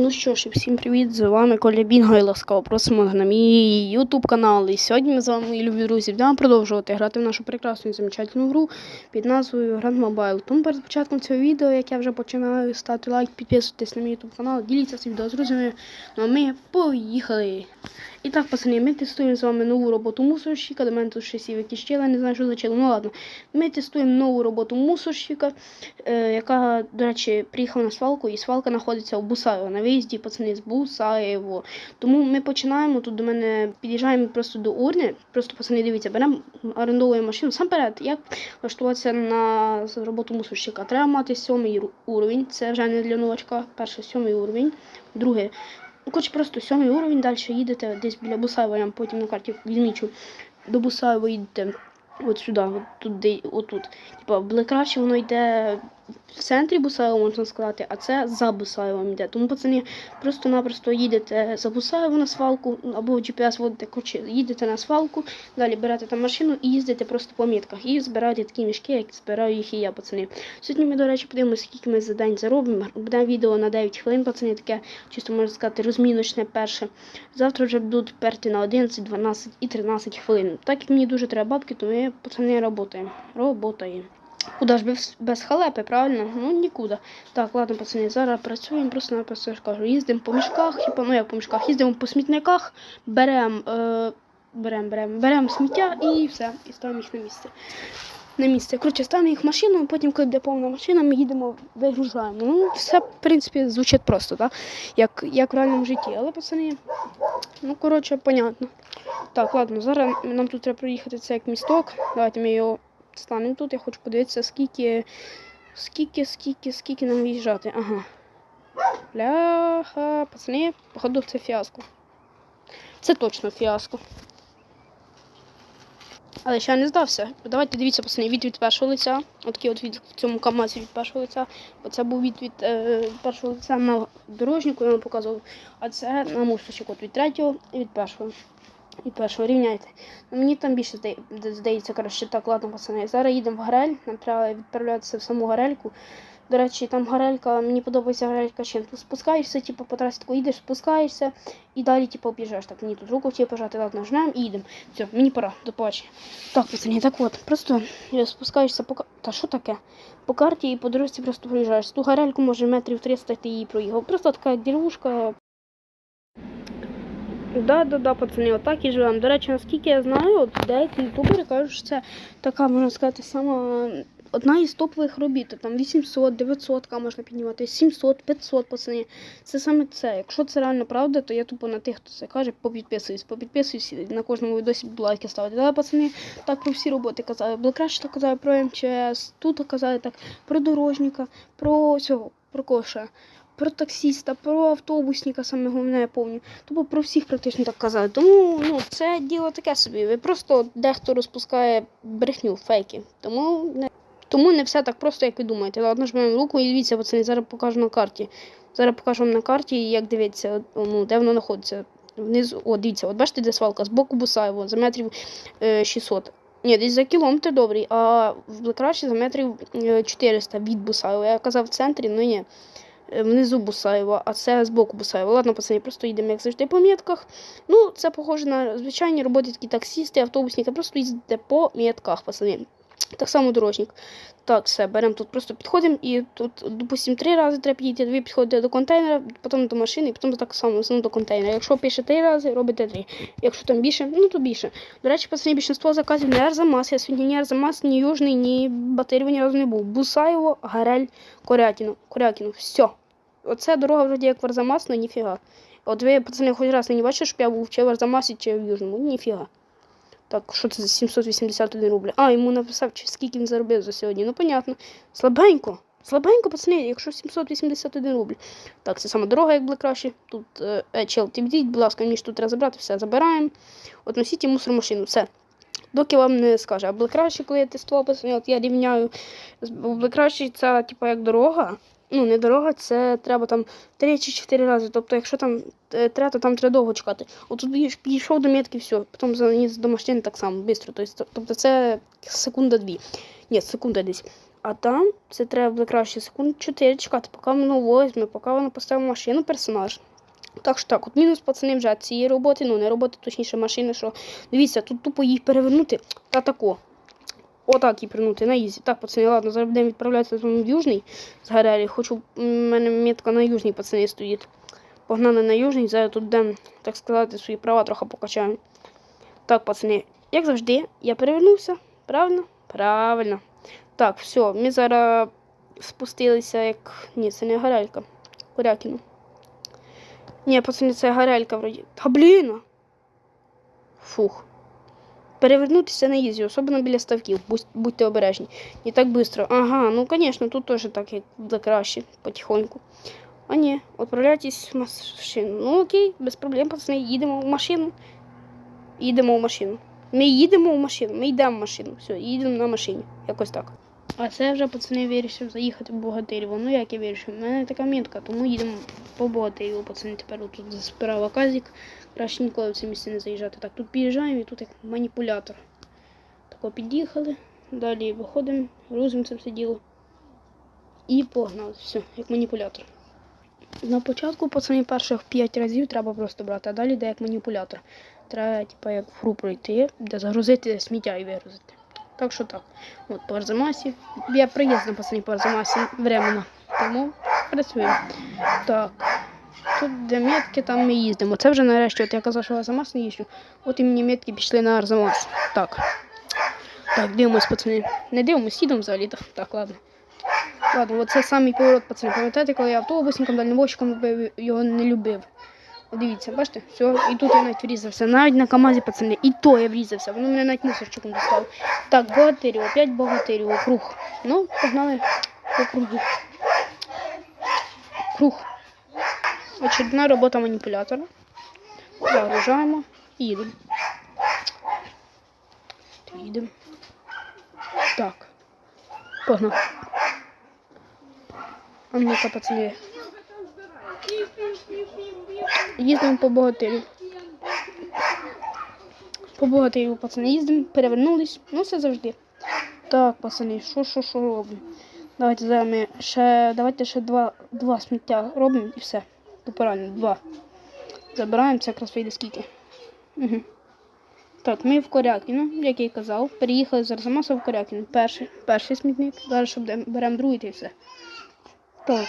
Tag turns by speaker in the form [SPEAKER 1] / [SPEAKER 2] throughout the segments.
[SPEAKER 1] Ну що ж, і всім привіт! З вами Коля Бінго і ласкаво просимо на мій ютуб канал. І сьогодні ми з вами, мої любі друзі, будемо продовжувати грати в нашу прекрасну і замечательну гру під назвою Grand Mobile. Тому перед початком цього відео, як я вже починаю, ставте лайк, підписуйтесь на мій ютуб канал, діліться цим відео з друзями. Ну а ми поїхали! І так, пацани, ми тестуємо з вами нову роботу мусорщика. До мене тут ще сів якісь чили, не знаю, що за. Ну ладно. Ми тестуємо нову роботу мусорщика, е, яка, до речі, приїхала на свалку, і свалка знаходиться у Бусаєво. Виїзді, пацани, з Бусаєво. Тому ми починаємо. Тут до мене під'їжджаємо просто до урни. Просто пацани, дивіться, беремо, орендовуємо машину. Сам перед, як влаштуватися на роботу мусорщика. Треба мати сьомий уровень. Це вже не для новачка. Перший сьомий уровень. Друге, Ну, коротше, просто сьомий уровень, далі їдете десь біля Бусаєва, я потім на карті відмічу. До Бусаєва їдете от сюди, от тут, отут. Типа, краще воно йде в центрі Бусаєва, можна сказати, а це за Бусаєвом йде. Тому, пацани, просто-напросто їдете за Бусаєво на свалку, або GPS водите, коротше, їдете на свалку, далі берете там машину і їздите просто по мітках. І збираєте такі мішки, як збираю їх і я, пацани. Сьогодні ми, до речі, подивимося, скільки ми за день заробимо. Буде відео на 9 хвилин, пацани, таке, чисто можна сказати, розміночне перше. Завтра вже будуть перти на 11, 12 і 13 хвилин. Так як мені дуже треба бабки, то ми, пацани, работаємо. Работаємо. Куда ж без, без халепи, правильно? Ну нікуди. Так, ладно, пацани, зараз працюємо, просто напросто кажу, їздимо по мішках, типа, ну як по мішках, їздимо по смітниках, беремо е, берем, берем, берем сміття і все, і ставимо їх на місце. На місце. Коротше, ставимо їх в машину, потім, коли буде повна машина, ми їдемо, вигружаємо. Ну, все, в принципі, звучить просто, так? Як, як в реальному житті. Але, пацани, ну, коротше, понятно. Так, ладно, зараз нам тут треба проїхати це як місток. Давайте ми його станемо тут. Я хочу подивитися, скільки, скільки, скільки, скільки нам виїжджати. Ага. Бляха, пацани, походу це фіаско. Це точно фіаско. Але ще не здався. Давайте дивіться, пацани, від від першого лиця. Отакий от від цьому камазі від першого лиця. Бо це був від від е, першого лиця на дорожнику, я вам показував. А це на мусорчику. От від третього і від першого. Від першого рівняйте. Ну, мені там більше здається, коротше, так, ладно, пацани. Зараз їдемо в Гарель, нам треба відправлятися в саму Гарельку. До речі, там Гарелька, мені подобається Гарелька чим. Тут спускаєшся, типу, по трасі тако їдеш, спускаєшся і далі, типу, об'їжджаєш. Так, мені тут руку хотів пожати, ладно, нажмемо і їдемо. Все, мені пора, до побачення. Так, пацани, так от, просто спускаєшся по Та що таке? По карті і по дорозі просто проїжджаєш. Ту Гарельку, може, метрів 300 ти її проїхав. Просто така деревушка, Да, да, да, пацани, отак і живемо. До речі, наскільки я знаю, от деякі ютубери кажуть, що це така, можна сказати, сама одна із топових робіт. Там 800, 900 к можна піднімати, 700, 500, пацани. Це саме це. Якщо це реально правда, то я тупо на тих, хто це каже, попідписуюсь, попідписуюсь на кожному відосі буду лайки ставити. Да, пацани, так про всі роботи казали. Так казали про МЧС, тут казали так, про дорожника, про цього, про коша. Про таксіста, про автобусника, саме головне, я пам'ятаю. Тобто про всіх практично так казали. Тому ну, це діло таке собі. Ви просто дехто розпускає брехню, фейки. Тому не, тому не все так просто, як ви думаєте. Ладно, жмемо руку і дивіться, пацани, зараз покажу на карті. Зараз покажу вам на карті, як дивіться, ну, де воно знаходиться. Внизу, о, дивіться, от бачите, де свалка, з боку Бусаєво, за метрів е, 600. Ні, десь за кілометр добрий, а в Блекраші за метрів е, 400 від Бусаєва. Я казав в центрі, ну ні е, внизу Бусаєва, а це з боку Бусаєва. Ладно, пацани, просто їдемо, як завжди, по метках. Ну, це похоже на звичайні роботи такі таксісти, автобусники, просто їздите по метках, пацани. Так само дорожник. Так, все, беремо тут, просто підходимо і тут, допустимо, три рази треба підійти, ви підходите до контейнера, потім до машини, і потім так само знову до контейнера. Якщо пише три рази, робите три. Якщо там більше, ну то більше. До речі, пацани, більшинство заказів не Арзамас. Я сьогодні ні Арзамас, ні Южний, ні Батирів ні разу не був. Бусаєво, Гарель, Корякіно. Корякіно. Все. Оце дорога вроді як в Арзамас, але ніфіга. От ви, пацани, хоч раз не бачите, щоб я був чи в Арзамасі, чи в Южному. Ніфіга. Так, що це за 781 рубль? А, йому написав, чи скільки він заробив за сьогодні. Ну, понятно. Слабенько. Слабенько, пацани, якщо 781 рубль. Так, це саме дорога, як буде краще. Тут е, е, чел, ти відійдь, будь ласка, мені ж тут треба забрати, все, забираємо. От носіть і мусор машину, все. Доки вам не скаже. А буде краще, коли я тестував, пацани, от я рівняю. Буде краще, це, типу, як дорога. Ну, не дорога, це треба там 3 чи 4 рази. Тобто, якщо там е, треба, то там треба довго чекати. От тут підійшов до метки, все. Потім заніс до машини так само, швидко. Тобто, це секунда дві. Ні, секунда десь. А там це треба буде краще секунд 4 чекати, поки воно возьме, поки воно поставить машину персонаж. Так що так, от мінус пацани вже цієї роботи, ну не роботи, точніше машини, що дивіться, тут тупо їх перевернути та тако. Отак її пригнути на ізі. Так, пацани, ладно, зараз будемо відправлятися в Южний з Гарелі. Хочу, в мене метка на Южній пацани стоїть. Погнали на Южний, зараз тут будемо, так сказати, свої права трохи покачаємо. Так, пацани, як завжди, я перевернувся. Правильно? Правильно. Так, все, ми зараз спустилися як. Ні, це не Гарелька. Корякіно. Ні, пацани, це Гарелька вроді. Та блін! Фух. Перевернутися не їзі, особливо біля ставків. Будь- Будьте обережні. Не так швидко. Ага, ну звісно, тут теж так як краще, потихоньку. А ні, відправляйтесь в машину. Ну окей, без проблем, пацани, їдемо в машину. Їдемо в машину. Ми їдемо в машину, ми йдемо в машину. Все, їдемо на машині. Якось так. А це вже пацани вирішив заїхати в Богатирєво. Ну як я вирішив? У мене така мітка, тому їдемо по Богатирєву, пацани. Тепер тут справа казік. Краще ніколи в це місце не заїжджати. Так, тут під'їжджаємо і тут як маніпулятор. Тако під'їхали, далі виходимо, грузимо це все діло. І погнали. Все, як маніпулятор. На початку, пацани, перших 5 разів треба просто брати, а далі йде як маніпулятор. Треба, типа, як в гру пройти, де загрузити сміття і вигрузити. Так що так. От по Арзамасі. Я приїздив пацани по Арзамасі временно. Тому працюємо. Так. Тут де метки, там ми їздимо. Це вже нарешті, от я казав, що Арзамас не їжджу. От імені метки пішли на Арзамас. Так. Так, дивимось, пацани. Не дивимось, їдемо взагалі. Так, ладно. Ладно, оце самий поворот, пацани. Пам'ятаєте, коли я автобусником, дальнобойщиком його не любив. Дивіться, бачите, все, і тут я навіть врізався. Навіть на КАМАЗі, пацани, і то я врізався. Воно мене навіть мусорчиком достало. Так, богатирів, опять богатирів, круг. Ну, погнали по кругу. Круг. Очередна робота маніпулятора. Загружаємо і їдемо. Їдемо. Так. Погнали. А ну-ка, пацани. Їздимо по богатирю. По богатирю, пацани, їздимо, перевернулись. Ну, все завжди. Так, пацани, що, що, що робимо? Давайте зараз ми ще, давайте ще два, два сміття робимо і все. Тупо два. Забираємо, це якраз вийде скільки. Угу. Так, ми в Корякіно, як я і казав, переїхали з Арзамаса в Корякіно. Перший, перший смітник. Зараз беремо другий й все. Так.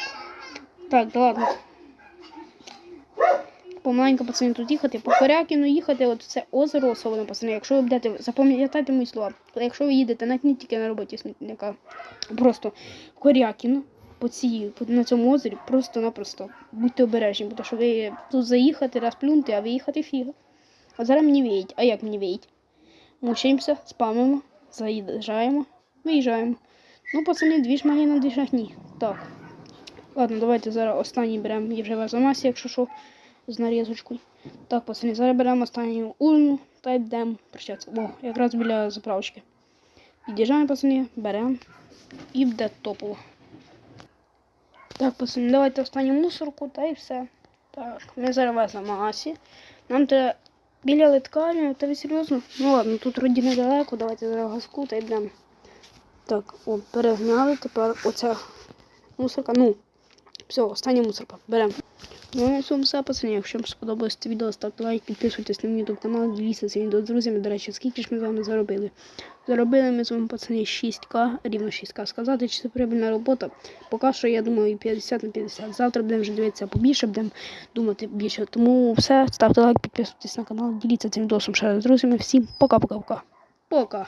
[SPEAKER 1] Так, да ладно. Помаленько, пацани, тут їхати, по Корякіну їхати, от це озеро особливо, пацани. Якщо ви будете, запам'ятайте мої слова. Якщо ви їдете, навіть не тільки на роботі смітника, просто Корякіно, по цій, на цьому озері, просто-напросто будьте обережні, бо що ви тут заїхати, раз плюнути, а виїхати фіга. От зараз мені виїть. А як мені виїть? Мучаємося, спамимо, заїжджаємо, виїжджаємо. Ну, пацани, дві ж мені на дві ні. Так. Ладно, давайте зараз останній беремо вже в Арзамасі, якщо що, з нарізочкою. Так, пацани, зараз беремо останню урну та йдемо прощатися. О, якраз біля заправочки. Під'їжджаємо, пацани, беремо і буде топово. Так, пацани, давайте останню мусорку та і все. Так, ми зараз в Арзамасі. Нам треба біля литкарні, та ви серйозно? Ну ладно, тут вроді недалеко, давайте зараз газку та йдемо. Так, о, перегнали, тепер оця мусорка, ну, все, остання мусорка. Беремо. Ну, на цьому все, пацани. Якщо вам сподобалось це відео, ставте лайк, підписуйтесь на мій YouTube канал, діліться цим відео з друзями. До речі, скільки ж ми з вами заробили? Заробили ми з вами, пацани, 6К, рівно 6К. Сказати, чи це прибільна робота. Поки що, я думаю, 50 на 50. Завтра будемо вже дивитися побільше, будемо думати більше. Тому все, ставте лайк, підписуйтесь на канал, діліться цим відео ще раз з друзями. Всім пока-пока-пока. Пока.